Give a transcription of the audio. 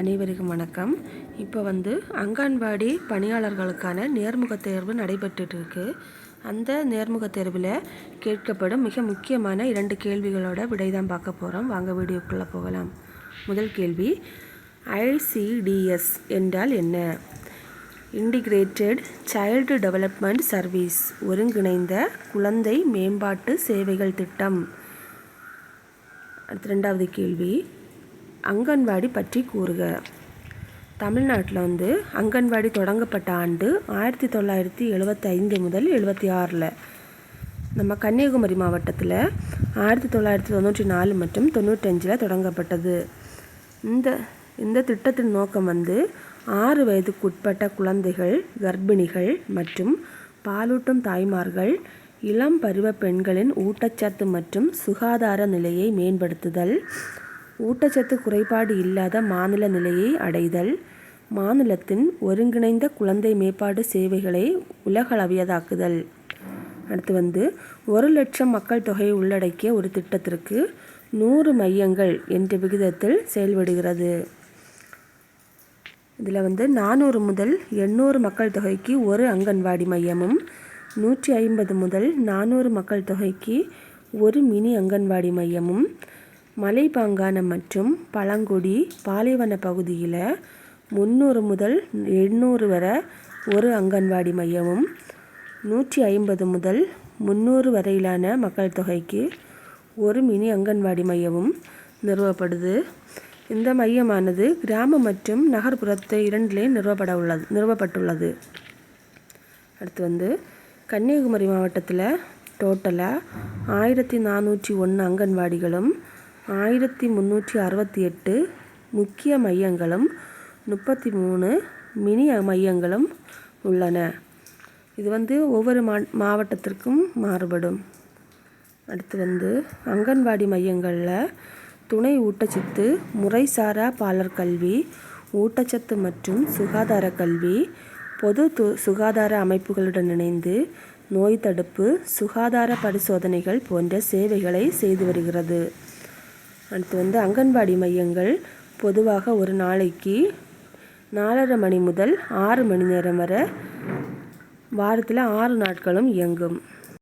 அனைவருக்கும் வணக்கம். இப்போ வந்து அங்கன்வாடி பணியாளர்களுக்கான நேர்முக தேர்வு நடைபெற்றுட்டு இருக்கு அந்த நேர்முக தேர்வில் கேட்கப்படும் மிக முக்கியமான இரண்டு கேள்விகளோட விடை தான் பார்க்க போகிறோம் வாங்க வீடியோக்குள்ளே போகலாம். முதல் கேள்வி ஐசிடிஎஸ் என்றால் என்ன? இன்டிகிரேட்டட் சைல்டு டெவலப்மெண்ட் சர்வீஸ் ஒருங்கிணைந்த குழந்தை மேம்பாட்டு சேவைகள் திட்டம். அடுத்த ரெண்டாவது கேள்வி அங்கன்வாடி பற்றி கூறுக. தமிழ்நாட்டில் வந்து அங்கன்வாடி தொடங்கப்பட்ட ஆண்டு ஆயிரத்தி தொள்ளாயிரத்தி எழுபத்தி ஐந்து முதல் எழுபத்தி ஆறில் நம்ம கன்னியாகுமரி மாவட்டத்தில் ஆயிரத்தி தொள்ளாயிரத்தி தொண்ணூற்றி நாலு மற்றும் தொண்ணூற்றஞ்சில் தொடங்கப்பட்டது. இந்த இந்த திட்டத்தின் நோக்கம் வந்து ஆறு வயதுக்குட்பட்ட குழந்தைகள் கர்ப்பிணிகள் மற்றும் பாலூட்டும் தாய்மார்கள் இளம் பருவ பெண்களின் ஊட்டச்சத்து மற்றும் சுகாதார நிலையை மேம்படுத்துதல் ஊட்டச்சத்து குறைபாடு இல்லாத மாநில நிலையை அடைதல் மாநிலத்தின் ஒருங்கிணைந்த குழந்தை மேம்பாடு சேவைகளை உலகளவியதாக்குதல். அடுத்து வந்து ஒரு லட்சம் மக்கள் தொகையை உள்ளடக்கிய ஒரு திட்டத்திற்கு நூறு மையங்கள் என்ற விகிதத்தில் செயல்படுகிறது. இதில் வந்து நானூறு முதல் எண்ணூறு மக்கள் தொகைக்கு ஒரு அங்கன்வாடி மையமும் நூற்றி ஐம்பது முதல் நானூறு மக்கள் தொகைக்கு ஒரு மினி அங்கன்வாடி மையமும் மலைப்பாங்கான மற்றும் பழங்குடி பாலைவன பகுதியில் முந்நூறு முதல் எண்ணூறு வரை ஒரு அங்கன்வாடி மையமும் நூற்றி ஐம்பது முதல் முந்நூறு வரையிலான மக்கள் தொகைக்கு ஒரு மினி அங்கன்வாடி மையமும் நிறுவப்படுது. இந்த மையமானது கிராம மற்றும் நகர்ப்புறத்தை இரண்டிலே நிறுவப்பட உள்ளது நிறுவப்பட்டுள்ளது. அடுத்து வந்து கன்னியாகுமரி மாவட்டத்தில் டோட்டலாக ஆயிரத்தி நானூற்றி ஒன்று அங்கன்வாடிகளும் ஆயிரத்தி முந்நூற்றி அறுபத்தி எட்டு முக்கிய மையங்களும் முப்பத்தி மூணு மினி மையங்களும் உள்ளன. இது வந்து ஒவ்வொரு மா மாவட்டத்திற்கும் மாறுபடும். அடுத்து வந்து அங்கன்வாடி மையங்களில் துணை ஊட்டச்சத்து முறைசாரா பாலர் கல்வி ஊட்டச்சத்து மற்றும் சுகாதார கல்வி பொது து சுகாதார அமைப்புகளுடன் இணைந்து நோய் தடுப்பு சுகாதார பரிசோதனைகள் போன்ற சேவைகளை செய்து வருகிறது. அடுத்து வந்து அங்கன்வாடி மையங்கள் பொதுவாக ஒரு நாளைக்கு நாலரை மணி முதல் ஆறு மணி நேரம் வரை வாரத்தில் ஆறு நாட்களும் இயங்கும்.